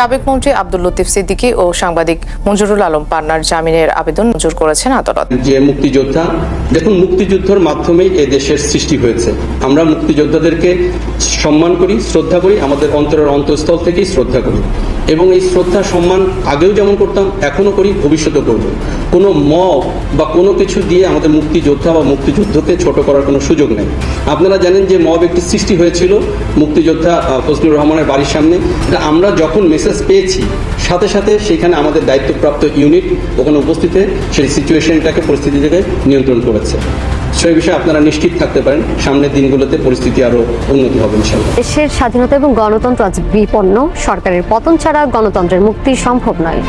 সাবেক মন্ত্রী আব্দুল লতিফ সিদ্দিকী ও সাংবাদিক মঞ্জুরুল আলম পান্নার জামিনের আবেদন মঞ্জুর করেছেন আদালত। যে মুক্তিযোদ্ধা, দেখুন, মুক্তিযুদ্ধের মাধ্যমেই এ দেশের সৃষ্টি হয়েছে। আমরা মুক্তিযোদ্ধাদেরকে সম্মান করি, শ্রদ্ধা করি, আমাদের অন্তরের অন্তঃস্থল থেকেই শ্রদ্ধা করি। এবং এই শ্রদ্ধা, সম্মান আগেও যেমন করতাম এখনও করি, ভবিষ্যতেও করব। কোনো মব বা কোনো কিছু দিয়ে আমাদের মুক্তিযোদ্ধা বা মুক্তিযুদ্ধকে ছোট করার কোনো সুযোগ নেই। আপনারা জানেন যে মব একটি সৃষ্টি হয়েছিল মুক্তিযোদ্ধা ফজলুর রহমানের বাড়ির সামনে। আমরা যখন মেসেজ পেয়েছি। সাথে সাথে সেখানে আমাদের দায়িত্বপ্রাপ্ত ইউনিট ওখানে উপস্থিত হয়ে সেই সিচুয়েশনটাকে পরিস্থিতি থেকে নিয়ন্ত্রণ করেছে। সেই বিষয়ে আপনারা নিশ্চিত থাকতে পারেন, সামনের দিনগুলোতে পরিস্থিতি আরও উন্নতি হবে ইনশাল্লাহ দেশের স্বাধীনতা এবং গণতন্ত্র আজ বিপন্ন। সরকারের পতন ছাড়া গণতন্ত্রের মুক্তি সম্ভব নয়।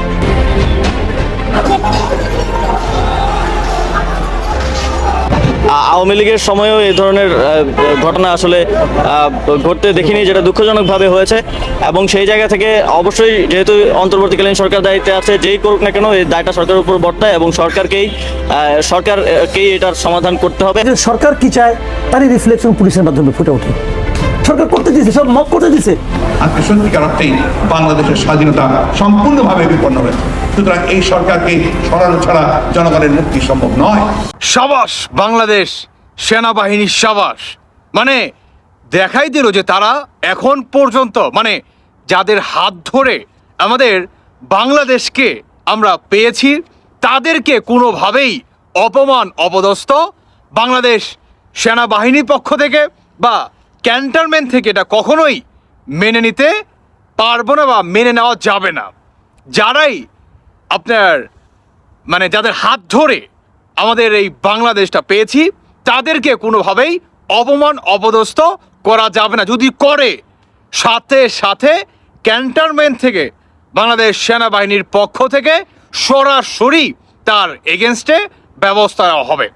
আওয়ামী লীগের সময়ও এই ধরনের ঘটনা আসলে ঘটতে দেখিনি, যেটা দুঃখজনকভাবে হয়েছে। এবং সেই জায়গা থেকে অবশ্যই যেহেতু অন্তর্বর্তীকালীন সরকার দায়িত্বে আছে, যেই করুক না কেন, এই দায়টা সরকারের উপর বর্তায় এবং সরকারকেই সরকারকেই এটার সমাধান করতে হবে। সরকার কি চায়? তারই রিফ্লেকশন পুলিশের মাধ্যমে ফুটে ওঠে। সরকার করতে দিয়েছে সব মত করতে দিয়েছে। আজকে সত্যিকার অর্থেই বাংলাদেশের স্বাধীনতা সম্পূর্ণভাবে বিপন্ন হয়েছে। সুতরাং এই সরকারকে সরানো ছাড়া জনগণের মুক্তি সম্ভব নয়। সাবাস বাংলাদেশ সেনাবাহিনীর সাবাস। মানে দেখাই দিল যে তারা এখন পর্যন্ত মানে যাদের হাত ধরে আমাদের বাংলাদেশকে আমরা পেয়েছি তাদেরকে কোনোভাবেই অপমান অপদস্থ বাংলাদেশ সেনাবাহিনীর পক্ষ থেকে বা ক্যান্টনমেন্ট থেকে এটা কখনোই মেনে নিতে পারব না বা মেনে নেওয়া যাবে না। যারাই আপনার মানে যাদের হাত ধরে আমাদের এই বাংলাদেশটা পেয়েছি, তাদেরকে কোনোভাবেই অপমান অপদস্থ করা যাবে না। যদি করে, সাথে সাথে ক্যান্টনমেন্ট থেকে বাংলাদেশ সেনাবাহিনীর পক্ষ থেকে সরাসরি তার এগেনস্টে ব্যবস্থা হবে।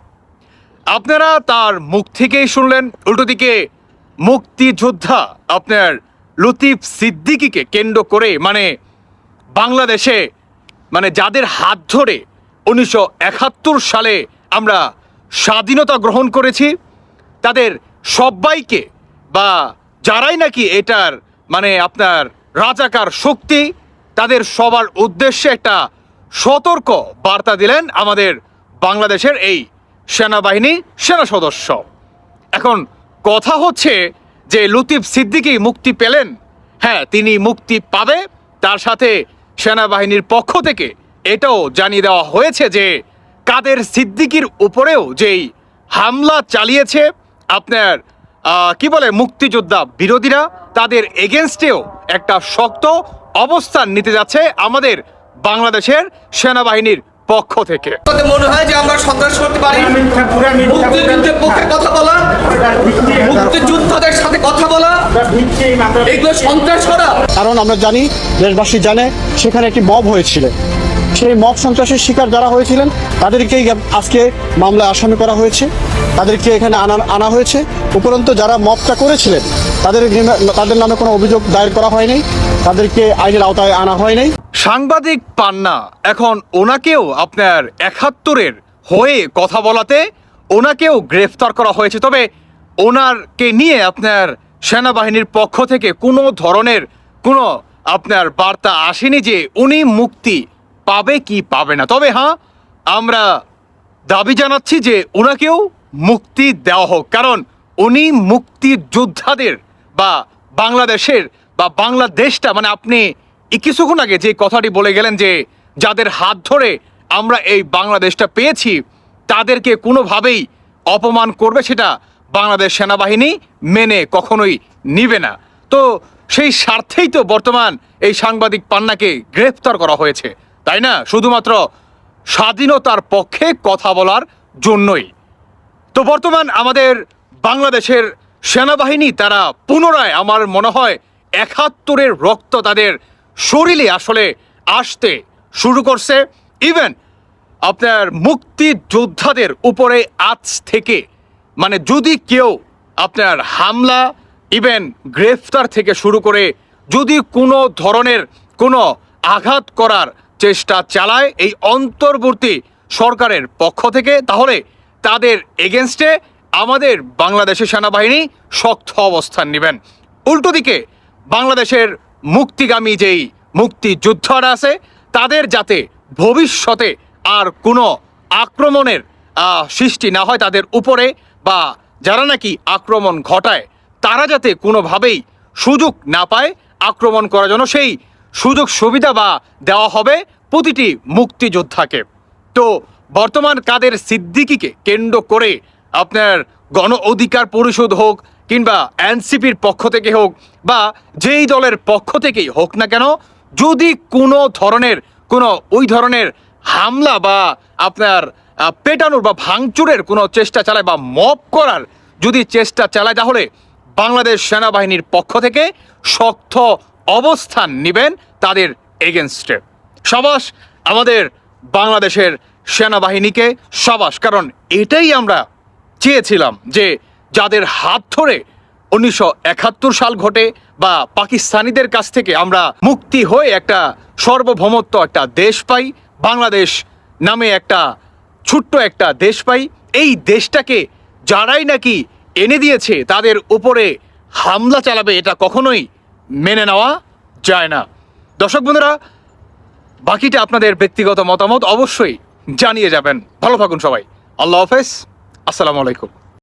আপনারা তার মুখ থেকেই শুনলেন। উল্টো দিকে মুক্তিযোদ্ধা আপনার লতিফ সিদ্দিকিকে কেন্দ্র করে মানে বাংলাদেশে মানে যাদের হাত ধরে উনিশশো একাত্তর সালে আমরা স্বাধীনতা গ্রহণ করেছি, তাদের সবাইকে বা যারাই নাকি এটার মানে আপনার রাজাকার শক্তি, তাদের সবার উদ্দেশ্যে একটা সতর্ক বার্তা দিলেন আমাদের বাংলাদেশের এই সেনাবাহিনী সেনা সদস্য। এখন কথা হচ্ছে যে লুতিফ সিদ্দিকী মুক্তি পেলেন। হ্যাঁ তিনি মুক্তি পাবে। তার সাথে সেনাবাহিনীর পক্ষ থেকে এটাও জানিয়ে দেওয়া হয়েছে যে কাদের সিদ্দিকির উপরেও যেই হামলা চালিয়েছে আপনার কি বলে, মুক্তিযোদ্ধা বিরোধীরা, তাদের এগেনস্টেও একটা শক্ত অবস্থান নিতে যাচ্ছে আমাদের বাংলাদেশের সেনাবাহিনীর পক্ষ থেকে। মনে হয় যে আমরা সন্ত্রাস করতে পারি। মুক্তিযুদ্ধের পক্ষে কথা বলা মুক্তিযুদ্ধদের সাথে কথা বলা এগুলো সন্ত্রাস করা। কারণ আমরা জানি দেশবাসী জানে সেখানে একটি মব হয়েছিল। সেই মব সন্ত্রাসের শিকার যারা হয়েছিলেন তাদেরকেই আজকে মামলায় আসামি করা হয়েছে। তাদেরকে এখানে আনা আনা হয়েছে। উপরন্তু যারা মবটা করেছিলেন, তাদের তাদের নামে কোনো অভিযোগ দায়ের করা হয়নি। তাদেরকে আইনের আওতায় আনা হয়নি। সাংবাদিক পান্না, এখন ওনাকেও আপনার একাত্তরের হয়ে কথা বলাতে ওনাকেও গ্রেফতার করা হয়েছে। তবে ওনারকে নিয়ে আপনার সেনাবাহিনীর পক্ষ থেকে কোনো ধরনের কোনো আপনার বার্তা আসেনি যে উনি মুক্তি পাবে কি পাবে না। তবে হ্যাঁ আমরা দাবি জানাচ্ছি যে ওনাকেও মুক্তি দেওয়া হোক। কারণ উনি মুক্তিযোদ্ধাদের বা বাংলাদেশের বা বাংলাদেশটা মানে আপনি কিছুক্ষণ আগে যে কথাটি বলে গেলেন যে যাদের হাত ধরে আমরা এই বাংলাদেশটা পেয়েছি, তাদেরকে কোনোভাবেই অপমান করবে সেটা বাংলাদেশ সেনাবাহিনী মেনে কখনোই নিবে না। তো সেই স্বার্থেই তো বর্তমান এই সাংবাদিক পান্নাকে গ্রেফতার করা হয়েছে। তাই না? শুধুমাত্র স্বাধীনতার পক্ষে কথা বলার জন্যই। তো বর্তমান আমাদের বাংলাদেশের সেনাবাহিনী, তারা পুনরায় আমার মনে হয় একাত্তরের রক্ত তাদের শরীরে আসলে আসতে শুরু করছে। ইভেন আপনার মুক্তিযোদ্ধাদের উপরে আজ থেকে মানে যদি কেউ আপনার হামলা ইভেন গ্রেফতার থেকে শুরু করে, যদি কোনো ধরনের কোনো আঘাত করার চেষ্টা চালায় এই অন্তর্বর্তী সরকারের পক্ষ থেকে, তাহলে তাদের এগেনস্টে আমাদের বাংলাদেশের সেনাবাহিনী শক্ত অবস্থান নেবেন। উল্টো দিকে, বাংলাদেশের মুক্তিগামী যেই মুক্তিযোদ্ধারা আছে, তাদের যাতে ভবিষ্যতে আর কোনো আক্রমণের সৃষ্টি না হয় তাদের উপরে বা যারা নাকি আক্রমণ ঘটায়, তারা যাতে কোনোভাবেই সুযোগ না পায় আক্রমণ করার জন্য, সেই সুযোগ সুবিধা বা দেওয়া হবে। প্রতিটি মুক্তিযোদ্ধাকে। তো বর্তমান কাদের সিদ্দিকিকে কেন্দ্র করে আপনার গণ অধিকার পরিষদ হোক কিংবা এনসিপির পক্ষ থেকে হোক বা যেই দলের পক্ষ থেকেই হোক না কেন, যদি কোনো ধরনের, কোনো ওই ধরনের হামলা বা আপনার পেটানোর বা ভাঙচুরের কোনো চেষ্টা চালায় বা মপ করার যদি চেষ্টা চালায়, তাহলে বাংলাদেশ সেনাবাহিনীর পক্ষ থেকে শক্ত অবস্থান নেবেন তাদের এগেনস্টে। সাবাস, আমাদের বাংলাদেশের সেনাবাহিনীকে সাবাস, কারণ এটাই আমরা চেয়েছিলাম যে যাদের হাত ধরে উনিশশো একাত্তর সাল ঘটে বা পাকিস্তানিদের কাছ থেকে আমরা মুক্তি হয়ে একটা সর্বভৌমত্ব, একটা দেশ পাই, বাংলাদেশ নামে একটা ছোট্ট একটা দেশ পাই, এই দেশটাকে যারাই নাকি এনে দিয়েছে তাদের উপরে হামলা চালাবে এটা কখনোই মেনে নেওয়া যায় না। দর্শক বন্ধুরা বাকিটা আপনাদের ব্যক্তিগত মতামত অবশ্যই জানিয়ে যাবেন। ভালো থাকুন সবাই। আল্লাহ হাফেজ। আসসালামু আলাইকুম।